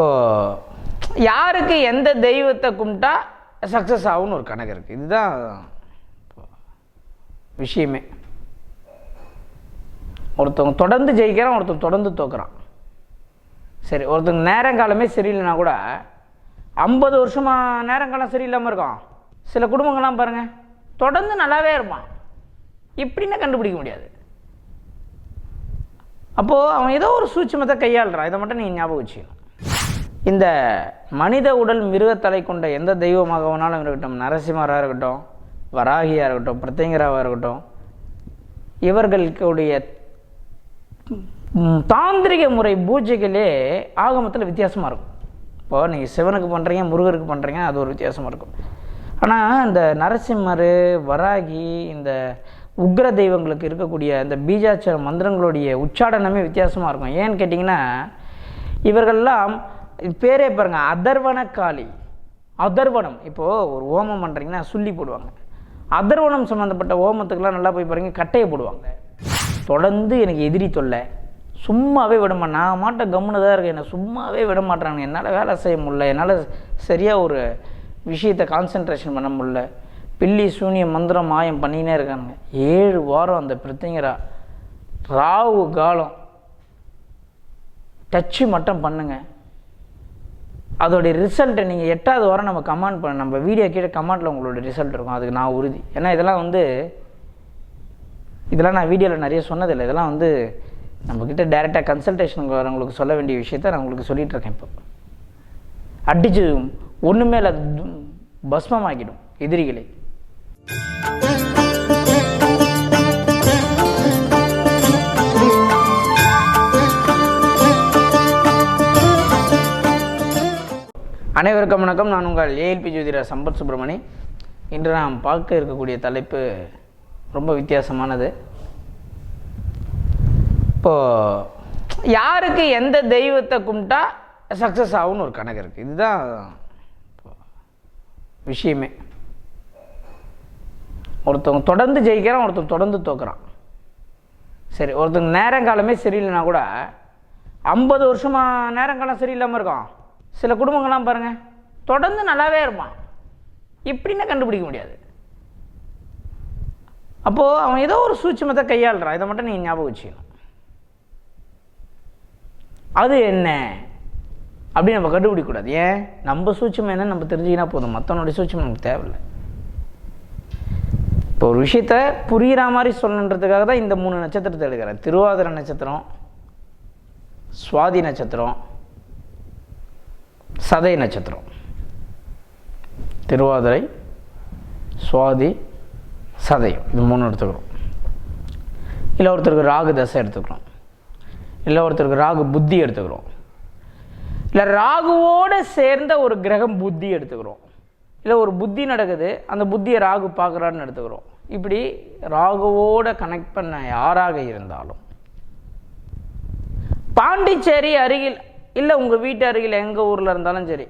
இப்போது யாருக்கு எந்த தெய்வத்தை கும்பிட்டா சக்ஸஸ் ஆகும்னு ஒரு கணக்கு இருக்குது இதுதான் இப்போ விஷயமே. ஒருத்தவங்க தொடர்ந்து ஜெயிக்கிறான் ஒருத்தன் தொடர்ந்து தோக்குறான். சரி ஒருத்தங்க நேரங்காலமே சரியில்லைனா கூட ஐம்பது வருஷமாக நேரங்காலம் சரியில்லாமல் இருக்கான். சில குடும்பங்கள்லாம் பாருங்கள் தொடர்ந்து நல்லாவே இருப்பான். இப்படின்னா கண்டுபிடிக்க முடியாது? அப்போது அவன் ஏதோ ஒரு சூட்சமத்தை கையாளுறான். இதை மட்டும் நீங்கள் ஞாபகம் வச்சுக்கணும். இந்த மனித உடல் மிருகத்தலை கொண்ட எந்த தெய்வமாக வேணாலும் இருக்கட்டும் நரசிம்மராக இருக்கட்டும் வராகியாக இருக்கட்டும் பிரத்யங்கராவாக இருக்கட்டும் இவர்களுடைய தாந்திரிக முறை பூஜைகளே ஆகமத்தில் வித்தியாசமாக இருக்கும். இப்போ நீங்கள் சிவனுக்கு பண்ணுறீங்க முருகருக்கு பண்ணுறீங்க அது ஒரு வித்தியாசமாக இருக்கும். ஆனால் இந்த நரசிம்மர் வராகி இந்த உக்ர தெய்வங்களுக்கு இருக்கக்கூடிய இந்த பீஜாச்சார மந்திரங்களுடைய உச்சாடனமே வித்தியாசமாக இருக்கும். ஏன்னு கேட்டிங்கன்னா இவர்கள்லாம் பேரே பாருங்கள் அதர்வன காளி அதர்வனம். இப்போது ஒரு ஓமம் பண்ணுறீங்கன்னா சொல்லி போடுவாங்க. அதர்வனம் சம்மந்தப்பட்ட ஓமத்துக்கெல்லாம் நல்லா போய் பாருங்க கட்டையை போடுவாங்க. தொடர்ந்து எனக்கு எதிரி தொல்லை. சும்மாவே விடமா நான் மாட்ட கம்முன்னு தான் இருக்கேன். என்னை சும்மாவே விட மாட்டேறாங்க என்னால் வேலை செய்ய முடில என்னால் சரியாக ஒரு விஷயத்தை கான்சென்ட்ரேஷன் பண்ண முடில பில்லி சூனிய மந்திரம் மாயம் பண்ணினே இருக்கானுங்க. ஏழு வாரம் அந்த பிரத்திங்கரா ராவு காலம் டச்சு மட்டும் பண்ணுங்கள் அதோடைய ரிசல்ட்டை நீங்கள் எட்டாவது வாரம் நம்ம கமெண்ட் பண்ண நம்ம வீடியோ கீழே கமெண்ட்டில் உங்களோட ரிசல்ட் இருக்கும். அதுக்கு நான் உறுதி. ஏன்னா இதெல்லாம் வந்து இதெல்லாம் நான் வீடியோவில் நிறைய சொன்னதில்லை. இதெல்லாம் வந்து நம்மக்கிட்ட டேரெக்டாக கன்சல்டேஷனுக்கு வரவங்களுக்கு சொல்ல வேண்டிய விஷயத்த நான் உங்களுக்கு சொல்லிகிட்ருக்கேன் இப்போ. அடிச்சு ஒன்றுமே இல்லை பஸ்மமாக்கிடும் எதிரிகளை. அனைவருக்கும் வணக்கம். நான் உங்கள் ஏஎல்பி ஜோதிடர் சம்பத் சுப்பிரமணி. இன்று நாம் பார்க்க இருக்கக்கூடிய தலைப்பு ரொம்ப வித்தியாசமானது. இப்போது யாருக்கு எந்த தெய்வத்தை கும்பிட்டா சக்ஸஸ் ஆகும்னு ஒரு கணக்கு இருக்குது இதுதான் இப்போ விஷயமே. ஒருத்தவங்க தொடர்ந்து ஜெயிக்கிறான் ஒருத்தன் தொடர்ந்து தோக்குறான். சரி ஒருத்தங்க நேரங்காலமே சரியில்லைனா கூட ஐம்பது வருஷமாக நேரங்காலம் சரியில்லாமல் இருக்கான். சில குடும்பங்கள்லாம் பாருங்கள் தொடர்ந்து நல்லாவே இருப்பான். எப்படின்னா கண்டுபிடிக்க முடியாது. அப்போது அவன் ஏதோ ஒரு சூட்சமத்தை கையாளுறான். இதை மட்டும் நீங்கள் ஞாபகம் வச்சுக்கணும். அது என்ன? அப்படி நம்ம கண்டுபிடிக்கக்கூடாது ஏன்? நம்ம சூட்சம் என்னன்னு நம்ம தெரிஞ்சுக்கினா போதும். மற்றவனுடைய சூட்சம் நமக்கு தேவையில்லை. இப்போ ஒரு விஷயத்த புரிகிற மாதிரி சொல்லணுன்றதுக்காக தான் இந்த மூணு நட்சத்திரத்தை எடுக்கிறேன் திருவாதிரை நட்சத்திரம் சுவாதி நட்சத்திரம் சதய நட்சத்திரம். திருவாதிரை சுவாதி சதயம் இது மூணு எடுத்துக்கிறோம். இல்லை ஒருத்தருக்கு ராகு தசை எடுத்துக்கிறோம். இல்லை ஒருத்தருக்கு ராகு புத்தி எடுத்துக்கிறோம். இல்லை ராகுவோடு சேர்ந்த ஒரு கிரகம் புத்தி எடுத்துக்கிறோம். இல்லை ஒரு புத்தி நடக்குது அந்த புத்தியை ராகு பார்க்குறான்னு எடுத்துக்கிறோம். இப்படி ராகுவோட கனெக்ட் பண்ண யாராக இருந்தாலும். பாண்டிச்சேரி அருகில் இல்லை உங்கள் வீட்டு அருகில் எங்கள் ஊரில் இருந்தாலும் சரி.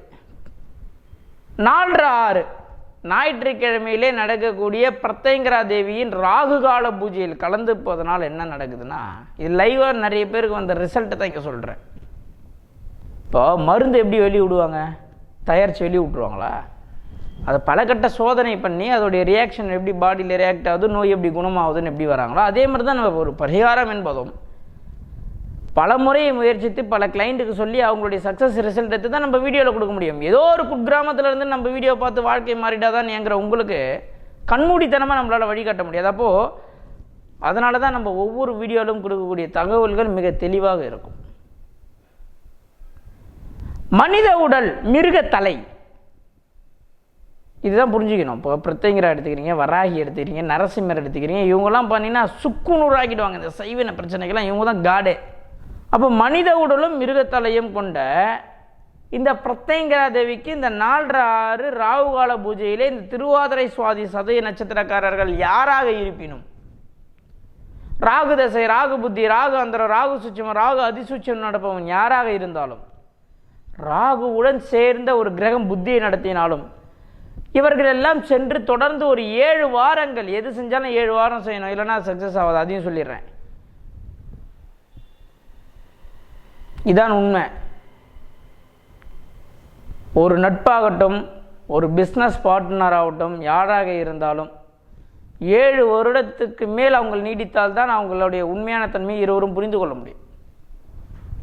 நாலரை ஆறு ஞாயிற்றுக்கிழமையிலே நடக்கக்கூடிய பிரத்யங்கரா தேவியின் ராகு கால பூஜையில் கலந்து போவதனால் என்ன நடக்குதுன்னா இது லைவாக நிறைய பேருக்கு வந்த ரிசல்ட்டை தான் இங்கே சொல்கிறேன் இப்போ மருந்து எப்படி வெளியே விடுவாங்க? தயாரித்து வெளியே விட்ருவாங்களா அதை பலகட்ட சோதனை பண்ணி அதோடைய ரியாக்ஷன் எப்படி பாடியில் ரியாக்ட் ஆகுது நோய் எப்படி குணமாகுதுன்னு எப்படி வராங்களோ அதே மாதிரி தான் நம்ம ஒரு பரிகாரம் என்பதும். பல முறையை முயற்சித்து பல கிளைண்ட்டுக்கு சொல்லி அவங்களுடைய சக்ஸஸ் ரிசல்ட் எடுத்து தான் நம்ம வீடியோவில் கொடுக்க முடியும். ஏதோ ஒரு குக்கிராமத்துல இருந்து நம்ம வீடியோ பார்த்து வாழ்க்கை மாறிடாதான் ஏங்குற உங்களுக்கு கண்மூடித்தனமாக நம்மளால் வழிகாட்ட முடியாது. அப்போது அதனால தான் நம்ம ஒவ்வொரு வீடியோவிலும் கொடுக்கக்கூடிய தகவல்கள் மிக தெளிவாக இருக்கும். மனித உடல் மிருகத்தலை. இதுதான் புரிஞ்சுக்கணும். இப்போ பிரத்யங்கரா எடுத்துக்கிறீங்க வராகி எடுத்துக்கிறீங்க நரசிம்மர் எடுத்துக்கிறீங்க இவங்கெல்லாம் பண்ணினா சுக்குநூறாக்கிடுவாங்க. இந்த சைவன பிரச்சனைக்கெல்லாம் இவங்க தான் காடே அப்போ மனித உடலும் மிருகத்தலையும் கொண்ட இந்த பிரத்யங்கரா தேவிக்கு இந்த நாலரை ஆறு ராகுகால பூஜையிலே இந்த திருவாதிரை சுவாதி சதய நட்சத்திரக்காரர்கள் யாராக இருப்பினும்? ராகு தசை ராகு புத்தி ராகு அந்தரம் ராகு சுச்சம் ராகு அதிசுச்சம் நடப்பவன் யாராக இருந்தாலும் ராகுவுடன் சேர்ந்த ஒரு கிரகம் புத்தியை நடத்தினாலும் இவர்கள் எல்லாம் சென்று தொடர்ந்து ஒரு ஏழு வாரங்கள் எது செஞ்சாலும் ஏழு வாரம் செய்யணும் இல்லைன்னா சக்ஸஸ் ஆகாது அதையும் சொல்லிடுறேன். இதான் உண்மை. ஒரு நட்பாகட்டும் ஒரு பிஸ்னஸ் பார்ட்னர் ஆகட்டும் யாராக இருந்தாலும் ஏழு வருடத்துக்கு மேல் அவங்க நீடித்தால்தான் அவங்களுடைய உண்மையான தன்மையை இருவரும் புரிந்து கொள்ள முடியும்.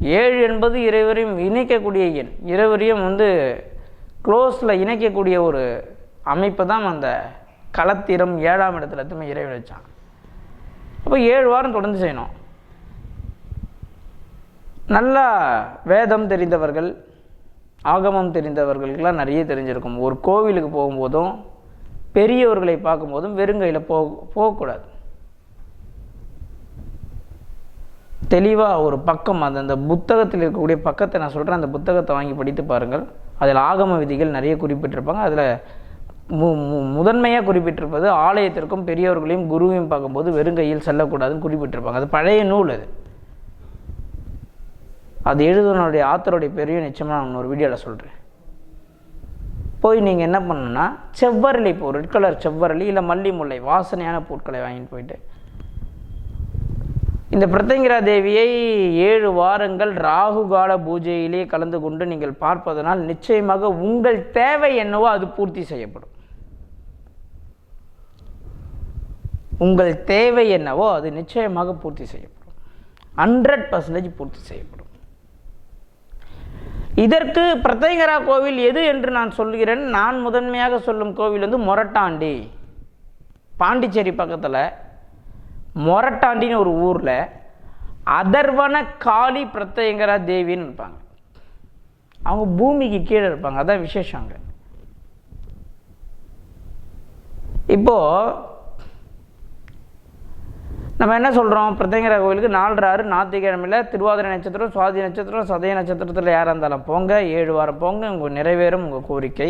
ஏழு என்பது இருவரையும் இணைக்கக்கூடிய எண். இருவரையும் வந்து க்ளோஸில் இணைக்கக்கூடிய ஒரு அமைப்பு தான் அந்த களத்திரம் ஏழாம் இடத்துல எத்துமே இறைவன் வச்சான். அப்போ ஏழு வாரம் தொடர்ந்து செய்யணும். நல்லா வேதம் தெரிந்தவர்கள் ஆகமம் தெரிந்தவர்களுக்கெல்லாம் நிறைய தெரிஞ்சிருக்கும். ஒரு கோவிலுக்கு போகும்போதும் பெரியவர்களை பார்க்கும்போதும் வெறுங்கையில் போக போகக்கூடாது. தெளிவாக ஒரு பக்கம் அது அந்த புத்தகத்தில் இருக்கக்கூடிய பக்கத்தை நான் சொல்கிறேன் அந்த புத்தகத்தை வாங்கி படித்து பாருங்கள். அதில் ஆகம விதிகள் நிறைய குறிப்பிட்டிருப்பாங்க. அதில் மு மு முதன்மையாக குறிப்பிட்டிருப்பது ஆலயத்திற்கும் பெரியவர்களையும் குருவையும் பார்க்கும்போது வெறுங்கையில் செல்லக்கூடாதுன்னு குறிப்பிட்டிருப்பாங்க. அது பழைய நூல் அது. அது எழுதுனுடைய ஆத்தருடைய பேரையும் நிச்சயமாக நான் ஒரு வீடியோவில் சொல்கிறேன் போய் நீங்கள் என்ன பண்ணணும்னா செவ்வரளி இப்போ ரெட் கலர் செவ்வரளி இல்லை மல்லி முல்லை வாசனையான பொருட்களை வாங்கிட்டு போயிட்டு இந்த பிரத்யங்கிரா தேவியை ஏழு வாரங்கள் ராகு கால பூஜையிலே கலந்து கொண்டு நீங்கள் பார்ப்பதனால் நிச்சயமாக உங்கள் தேவை என்னவோ அது பூர்த்தி செய்யப்படும். உங்கள் தேவை என்னவோ அது நிச்சயமாக பூர்த்தி செய்யப்படும். ஹண்ட்ரட் பர்சன்டேஜ் பூர்த்தி செய்யப்படும். இதற்கு பிரத்யங்கரா கோவில் எது என்று நான் சொல்கிறேன். நான் முதன்மையாக சொல்லும் கோவில் வந்து மொரட்டாண்டி. பாண்டிச்சேரி பக்கத்தில் மொரட்டாண்டின்னு ஒரு ஊரில் அதர்வன காளி பிரத்யங்கரா தேவின்னு இருப்பாங்க. அவங்க பூமிக்கு கீழே இருப்பாங்க. அதான் விசேஷம் அங்கே. இப்போது நம்ம என்ன சொல்கிறோம் பிரத்யங்கர கோவிலுக்கு நாலு ஆறு ஞாயிற்றுக்கிழமையில் திருவாதிரை நட்சத்திரம் சுவாதி நட்சத்திரம் சதய நட்சத்திரத்தில் யாராக இருந்தாலும் போங்க. ஏழு வாரம் போங்க. உங்கள் நிறைவேறும் உங்கள் கோரிக்கை.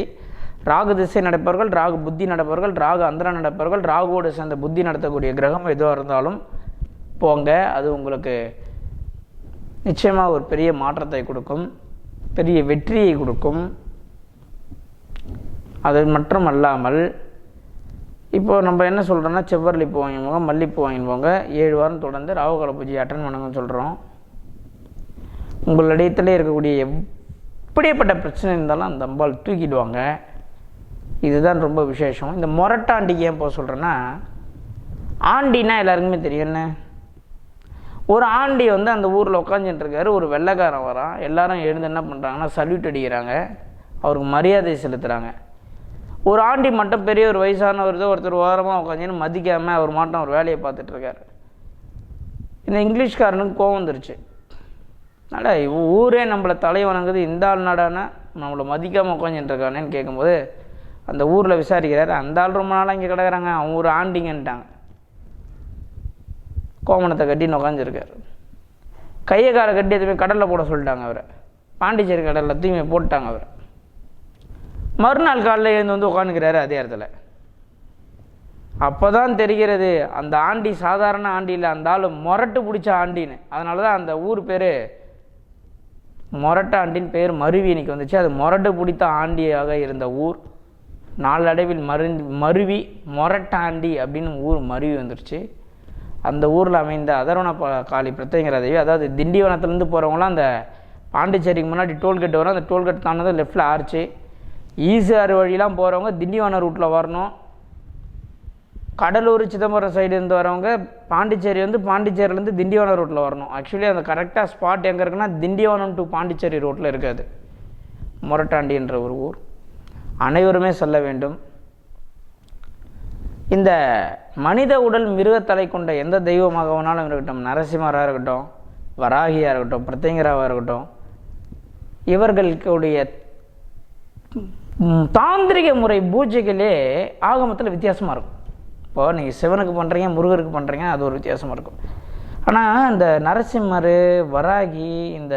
ராகு திசை நடப்பவர்கள் ராகு புத்தி நடப்பவர்கள் ராகு அந்தரம் நடப்பவர்கள் ராகுவோடு சேர்ந்த புத்தி நடத்தக்கூடிய கிரகம் எதுவாக இருந்தாலும் போங்க. அது உங்களுக்கு நிச்சயமாக ஒரு பெரிய மாற்றத்தை கொடுக்கும். பெரிய வெற்றியை கொடுக்கும். அது மட்டும் அல்லாமல் இப்போது நம்ம என்ன சொல்கிறோன்னா செவ்வரளி பூ வாங்கின்னு போங்க மல்லிப்பூ வாங்கின்னு போங்க ஏழு வாரம் தொடர்ந்து ராகுகால பூஜை அட்டன் பண்ணுங்கன்னு சொல்கிறோம் உங்களிடத்துல இருக்கக்கூடிய எப்படியப்பட்ட பிரச்சனை இருந்தாலும் அந்த அம்பாள் தூக்கிடுவாங்க. இதுதான் ரொம்ப விசேஷம். இந்த மொரட்டாண்டிக்கு ஏன் போக சொல்கிறேன்னா ஆண்டினா எல்லாருக்குமே தெரியும் என்ன? ஒரு ஆண்டி வந்து அந்த ஊரில் உட்காந்துட்டு இருக்காரு ஒரு வெள்ளைக்காரன் வரான். எல்லாரும் எழுந்து என்ன பண்ணுறாங்கன்னா சல்யூட் அடிக்கிறாங்க. அவருக்கு மரியாதை செலுத்துகிறாங்க ஒரு ஆண்டி மட்டும் பெரிய ஒரு வயசானவர் தான் ஒருத்தர் ஓரமாக உட்காந்துன்னு மதிக்காமல் அவர் மாட்டம் அவர் வேலையை பார்த்துட்ருக்காரு இந்த இங்கிலீஷ்காரனுக்கு கோவம் வந்துருச்சு. நடா ஊரே நம்மளை தலை வணங்குது இந்த ஆள் நாடானா நம்மளை மதிக்காமல் உட்காந்துட்டுருக்கானேன்னு கேட்கும்போது அந்த ஊரில் விசாரிக்கிறாரு அந்த ஆள் ரொம்ப நாளாக இங்கே கிடக்குறாங்க அவன் ஒரு ஆண்டிங்கன்ட்டாங்க. கோமணத்தை கட்டின்னு உட்காந்துருக்காரு கையை காலை கட்டி எதுவுமே கடலில் போட சொல்லிட்டாங்க அவரை. பாண்டிச்சேரி கடலில் தூய்மை போட்டாங்க அவரை. மறுநாள் காலையில் எழுந்து வந்து உட்காந்துக்கிறாரு அதே இடத்துல. அப்போ தான் தெரிகிறது அந்த ஆண்டி சாதாரண ஆண்டி இல்லை அந்த ஆள் மொரட்டு பிடிச்ச ஆண்டின்னு. அதனால தான் அந்த ஊர் பேர் மொரட்ட ஆண்டின் பேர் மருவி இன்னைக்கு வந்துச்சு. அது மொரட்டு பிடித்த ஆண்டியாக இருந்த ஊர். நாளடைவில் மரு மருவி மொரட்டாண்டி அப்படின்னு ஊர் மருவி வந்துருச்சு. அந்த ஊரில் அமைந்த அதரவண காளி பிரத்யங்கிற தேவி அதாவது திண்டிவனத்துலேருந்து போகிறவங்களாம் அந்த பாண்டிச்சேரிக்கு முன்னாடி டோல்கேட் வரும். அந்த டோல்கேட் தானதும் லெஃப்ட்டில் ஆர்ச்சு ஈசிஆர் வழியெலாம் போகிறவங்க திண்டிவனம் ரூட்டில் வரணும். கடலூர் சிதம்பரம் சைடுலேருந்து வரவங்க பாண்டிச்சேரி வந்து பாண்டிச்சேரிலேருந்து திண்டிவனம் ரூட்டில் வரணும். ஆக்சுவலி அந்த கரெக்டாக ஸ்பாட் எங்கே இருக்குன்னா திண்டிவனம் டு பாண்டிச்சேரி ரோட்டில் இருக்காது. மொரட்டாண்டி என்ற ஒரு ஊர். அனைவருமே சொல்ல வேண்டும். இந்த மனித உடல் மிருகத்தலை கொண்ட எந்த தெய்வமாக வேணாலும் இருக்கட்டும். நரசிம்மராக இருக்கட்டும் வராகியாக இருக்கட்டும் பிரத்யங்கராவாக இருக்கட்டும் இவர்களுடைய தாந்திரிக முறை பூஜைகளே ஆகமத்தில் வித்தியாசமாக இருக்கும். இப்போ நீங்கள் சிவனுக்கு பண்ணுறீங்க முருகருக்கு பண்ணுறீங்க அது ஒரு வித்தியாசமாக இருக்கும். ஆனால் இந்த நரசிம்மர் வராகி இந்த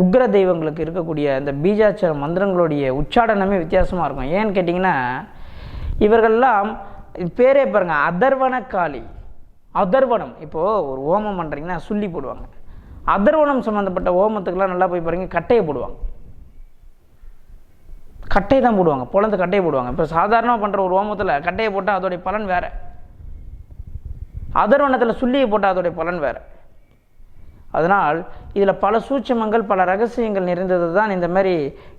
உக்ர தெய்வங்களுக்கு இருக்கக்கூடிய இந்த பீஜாச்சார மந்திரங்களுடைய உச்சாடனமே வித்தியாசமாக இருக்கும். ஏன்னு கேட்டிங்கன்னா இவர்கள்லாம் பேரே பாருங்கள் அதர்வன காளி அதர்வனம். இப்போது ஒரு ஓமம் பண்ணுறீங்கன்னா சொல்லி போடுவாங்க. அதர்வனம் சம்மந்தப்பட்ட ஓமத்துக்கெல்லாம் நல்லா போய் பாருங்க கட்டையை போடுவாங்க. கட்டை தான் போடுவாங்க பொழந்து கட்டையை போடுவாங்க. இப்போ சாதாரணமாக பண்ணுற ஒரு ஓமத்தில் கட்டையை போட்டால் அதோடைய பலன் வேறு. அதர்வனத்தில் சுள்ளியை போட்டால் அதோடைய பலன் வேறு. அதனால் இதில் பல சூட்சமங்கள் பல ரகசியங்கள் நிறைந்தது தான் இந்த மாதிரி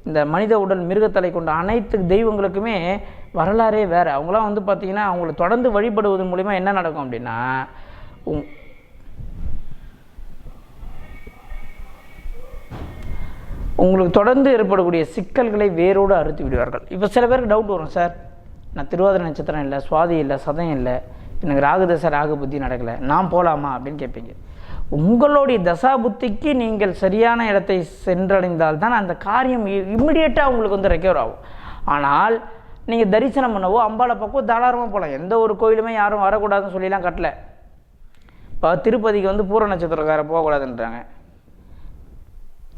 இந்த மனித உடல் மிருகத்தலை கொண்ட அனைத்து தெய்வங்களுக்குமே வரலாறே வேறு. அவங்களாம் வந்து பார்த்திங்கன்னா அவங்கள தொடர்ந்து வழிபடுவதன் மூலிமா என்ன நடக்கும் அப்படின்னா உங்களுக்கு தொடர்ந்து ஏற்படக்கூடிய சிக்கல்களை வேரோடு அறுத்து விடுவார்கள். இப்போ சில பேருக்கு டவுட் வரும் சார் நான் திருவாதிரை நட்சத்திரம் இல்லை சுவாதி இல்லை சதயம் இல்லை எனக்கு ராகு தசை ராகு புத்தி நடக்கலை நான் போகலாமா அப்படின்னு கேட்பீங்க. உங்களுடைய தசா புத்திக்கு நீங்கள் சரியான இடத்தை சென்றடைந்தால் தான் அந்த காரியம் இம்மிடியேட்டாக உங்களுக்கு வந்து ரெக்கவர் ஆகும். ஆனால் நீங்கள் தரிசனம் பண்ணவோ அம்பாலை பக்கம் தாராளமாக போகலாம் எந்த ஒரு கோயிலுமே யாரும் வரக்கூடாதுன்னு சொல்லிலாம் கட்டலை. இப்போ திருப்பதிக்கு வந்து பூர நட்சத்திரக்கார போகக்கூடாதுன்றாங்க.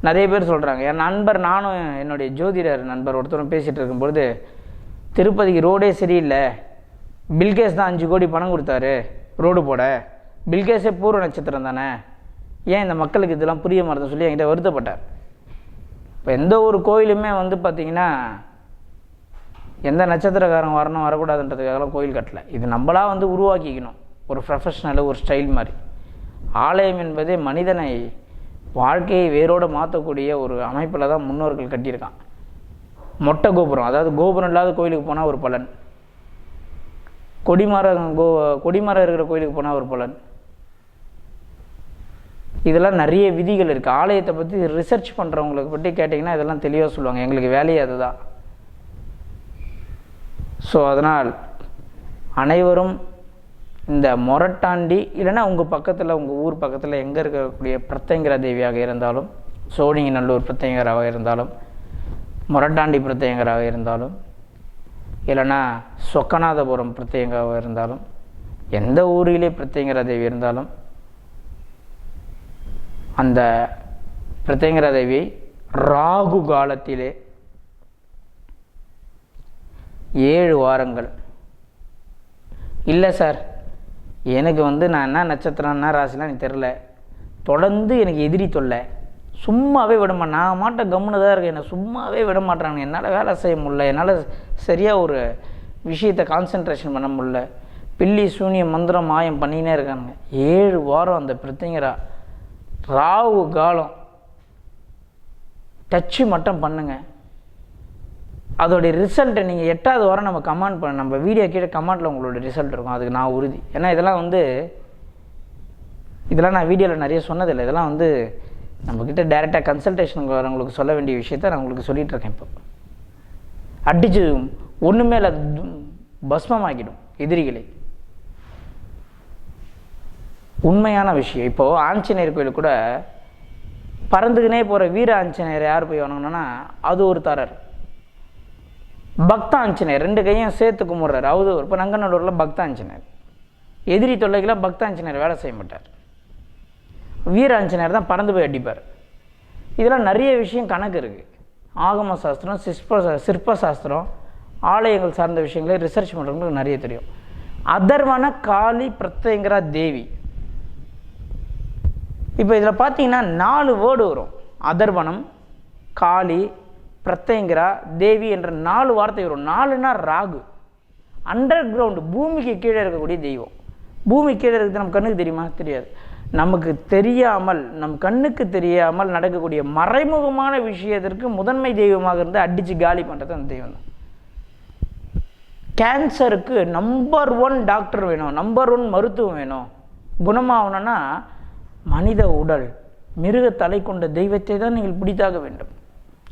நிறைய பேர் சொல்கிறாங்க என் நண்பர் நானும் என்னுடைய ஜோதிடர் நண்பர் ஒருத்தரும் பேசிகிட்டு இருக்கும்பொழுது திருப்பதிக்கு ரோடே சரியில்லை. பில்கேஸ் தான் அஞ்சு கோடி பணம் கொடுத்தாரு. ரோடு போட. பில்கேஸே பூர்வ நட்சத்திரம் தானே. ஏன் இந்த மக்களுக்கு இதெல்லாம் புரிய மாட்டேன்னு சொல்லி என்கிட்ட வருத்தப்பட்டார். இப்போ எந்த ஒரு கோயிலுமே வந்து பார்த்திங்கன்னா எந்த நட்சத்திரக்காரன் வரணும் வரக்கூடாதுன்றதுக்காகலாம் கோயில் கட்டலை. இது நம்மளா வந்து உருவாக்கிக்கணும். ஒரு ப்ரொஃபஷ்னலு ஒரு ஸ்டைல் மாதிரி. ஆலயம் என்பதே மனிதனை வாழ்க்கையை வேரோடு மாற்றக்கூடிய ஒரு அமைப்பில் தான் முன்னோர்கள் கட்டியிருக்கான். மொட்டை கோபுரம் அதாவது கோபுரம் இல்லாத கோயிலுக்கு போனால் ஒரு பலன். கொடிமரம் கோ கொடிமரம் இருக்கிற கோயிலுக்கு போனால் ஒரு பலன். இதெல்லாம் நிறைய விதிகள் இருக்குது ஆலயத்தை பற்றி ரிசர்ச் பண்ணுறவங்களுக்கு பற்றி கேட்டிங்கன்னா இதெல்லாம் தெளிவாக சொல்லுவாங்க. எங்களுக்கு வேலையே அதுதான். ஸோ அதனால் அனைவரும் இந்த மொரட்டாண்டி இல்லைன்னா உங்கள் பக்கத்தில் உங்கள் ஊர் பக்கத்தில் எங்கே இருக்கக்கூடிய பிரத்யங்கர தேவியாக இருந்தாலும் சோழிங்கநல்லூர் பிரத்யங்கராக இருந்தாலும் மொரட்டாண்டி பிரத்யங்கராக இருந்தாலும் இல்லைன்னா சொக்கநாதபுரம் பிரத்யங்கராக இருந்தாலும் எந்த ஊரிலே பிரத்யங்கர தேவி இருந்தாலும் அந்த பிரத்யங்கர தேவியை ராகு காலத்திலே ஏழு வாரங்கள். இல்லை சார் எனக்கு வந்து நான் என்ன நட்சத்திரம் என்ன ராசிலாம் எனக்கு தெரில தொடர்ந்து எனக்கு எதிரி தொல்லை. சும்மாவே விட நான் மாட்ட கம்முன்னு தான் இருக்கேன். என்னை சும்மாவே விட மாட்டேறாங்க என்னால் வேலை செய்ய முடியல. என்னால் சரியாக ஒரு விஷயத்தை கான்சென்ட்ரேஷன் பண்ண முடில பில்லி சூனிய மந்திரம் மாயம் பண்ணினே இருக்கானுங்க. ஏழு வாரம் அந்த பிரத்திங்கரா ராவு காலம். டச்சு மட்டும் பண்ணுங்கள் அதோடைய ரிசல்ட்டை நீங்கள் எட்டாவது வாரம் நம்ம கமெண்ட் பண்ண நம்ம வீடியோ கீழே கமெண்ட்டில் உங்களோட ரிசல்ட் இருக்கும். அதுக்கு நான் உறுதி. ஏன்னா இதெல்லாம் வந்து இதெல்லாம் நான் வீடியோவில் நிறைய சொன்னதில்லை. இதெல்லாம் வந்து நம்மக்கிட்ட டைரெக்டாக கன்சல்டேஷனுக்கு வரவங்களுக்கு சொல்ல வேண்டிய விஷயத்த நான் உங்களுக்கு சொல்லிகிட்டு இருக்கேன் இப்போ. அடித்து ஒன்றுமே இல்லை பஸ்மமாக்கிடும் எதிரிகளை. உண்மையான விஷயம். இப்போது ஆஞ்சநேயர் கோயில் கூட பறந்துக்கினே போகிற வீர ஆஞ்சநேயர் யார் போய் வணங்கணும்னா அது ஒரு தரர். பக்தாஞ்சனர் ஆஞ்சநேயர் ரெண்டு கையும் சேர்த்து கும்பிட்றாரு. அவதூர் இப்போ நங்கநல்லூரில் பக்தாஞ்சனர் ஆஞ்சநேயர் எதிரி தொல்லைக்கெல்லாம் பக்தாஞ்சனர் ஆஞ்சநேயர் வேலை செய்ய மாட்டார். வீர ஆஞ்சநேயர் தான் பறந்து போய் அடிப்பார். இதெல்லாம் நிறைய விஷயம் கணக்கு இருக்குது ஆகம சாஸ்திரம் சிற்ப சிற்ப சாஸ்திரம் ஆலயங்கள் சார்ந்த விஷயங்களை ரிசர்ச் பண்ணுறவங்களுக்கு நிறைய தெரியும். அதர்வன காளி பிரத்யங்கரா தேவி. இப்போ இதில் பார்த்தீங்கன்னா நாலு வேர்டு வரும். அதர்வனம் காளி பிரத்யங்கரா தேவி என்ற நாலு வார்த்தை வரும். நாலுனா ராகு. அண்டர் கிரவுண்டு பூமிக்கு கீழே இருக்கக்கூடிய தெய்வம். பூமி கீழே இருக்கிறது நம்ம கண்ணுக்கு தெரியுமா? தெரியாது. நமக்கு தெரியாமல் நம் கண்ணுக்கு தெரியாமல் நடக்கக்கூடிய மறைமுகமான விஷயத்திற்கு முதன்மை தெய்வமாக இருந்து அடித்து காலி பண்ணுறது அந்த தெய்வம் தான். கேன்சருக்கு நம்பர் ஒன் டாக்டர் வேணும். நம்பர் ஒன் மருத்துவம் வேணும். குணமாகணும்னா மனித உடல் மிருக தலை கொண்ட தெய்வத்தை தான் நீங்கள் பிடித்தாக வேண்டும்.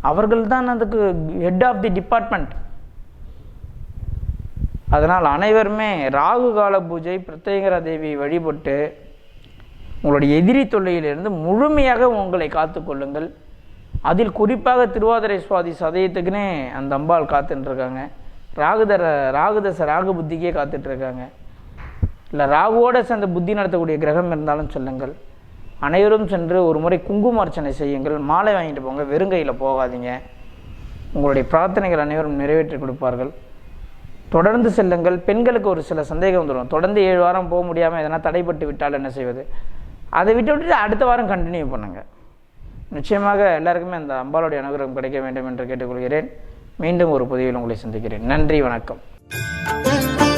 அவர்கள் தான் அதுக்கு ஹெட் ஆஃப் தி டிபார்ட்மெண்ட் அதனால் அனைவருமே ராகு கால பூஜை பிரத்யேகரா தேவியை வழிபட்டு உங்களுடைய எதிரி தொல்லையிலிருந்து முழுமையாக உங்களை காத்து கொள்ளுங்கள். அதில் குறிப்பாக திருவாதிரை சுவாதி சதயத்துக்குன்னே அந்த அம்பாள் காத்துட்ருக்காங்க ராகுதர ராகுதச ராகு புத்திக்கே காத்துட்ருக்காங்க. இல்லை ராகுவோடு சேர்ந்த புத்தி நடத்தக்கூடிய கிரகம் இருந்தாலும் சொல்லுங்கள். அனைவரும் சென்று ஒரு முறை குங்கும அர்ச்சனை செய்யுங்கள். மாலை வாங்கிட்டு போங்க. வெறுங்கையில் போகாதீங்க. உங்களுடைய பிரார்த்தனைகள் அனைவரும் நிறைவேற்றி கொடுப்பார்கள். தொடர்ந்து செல்லுங்கள். பெண்களுக்கு ஒரு சில சந்தேகம் வந்துடும் தொடர்ந்து ஏழு வாரம் போக முடியாமல் எதனா தடைப்பட்டு விட்டால் என்ன செய்வது? அதை விட்டு விட்டுட்டு அடுத்த வாரம் கண்டினியூ பண்ணுங்கள் நிச்சயமாக எல்லாருக்குமே அந்த அம்பாளுடைய அனுகிரகம் கிடைக்க வேண்டும் என்று கேட்டுக்கொள்கிறேன். மீண்டும் ஒரு புதியில் உங்களை சந்திக்கிறேன். நன்றி. வணக்கம்.